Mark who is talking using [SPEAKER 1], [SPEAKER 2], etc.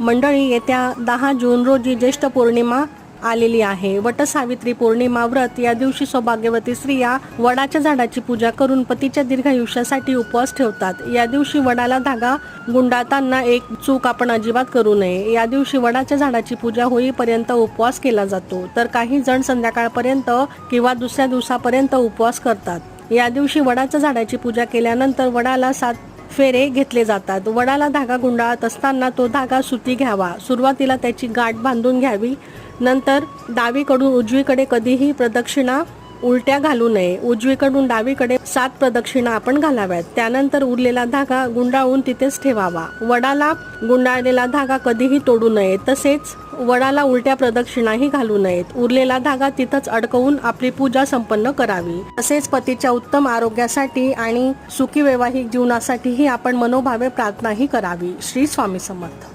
[SPEAKER 1] मंडळी येत्या दहा जून रोजी ज्येष्ठ पौर्णिमा आलेली आहे. वटसावित्री पौर्णिमा व्रत या दिवशी सौभाग्यवती स्त्रिया वडाच्या झाडाची पूजा करून पतीच्या दीर्घायुष्यासाठी उपवास ठेवतात. या दिवशी वडाला धागा गुंडाळताना एक चूक आपण अजिबात करू नये. या दिवशी वडाच्या झाडाची पूजा होईपर्यंत उपवास केला जातो. तर काही जण संध्याकाळपर्यंत किंवा दुसऱ्या दिवसापर्यंत उपवास करतात. या दिवशी वडाच्या झाडाची पूजा केल्यानंतर वडाला सात फेरे घेतले जातात. वडाला धागा गुंडाळत असताना तो धागा सुती घ्यावा. सुरुवातीला त्याची गाठ बांधून घ्यावी. नंतर डावीकडून उजवीकडे कधीही प्रदक्षिणा उलट्या घालू नये. उजवीकडून डावीकडे सात प्रदक्षिणा आपण घालाव्यात. त्यानंतर उरलेला धागा गुंडाळून तिथेच ठेवावा. वडाला गुंडाळलेला धागा कधीही तोडू नये. तसेच वडाला उलट्या प्रदक्षिणाही घालू नयेत. उरलेला धागा तिथंच अडकवून आपली पूजा संपन्न करावी. तसेच पतीच्या उत्तम आरोग्यासाठी आणि सुखी वैवाहिक जीवनासाठीही आपण मनोभावे प्रार्थनाही करावी. श्री स्वामी समर्थ.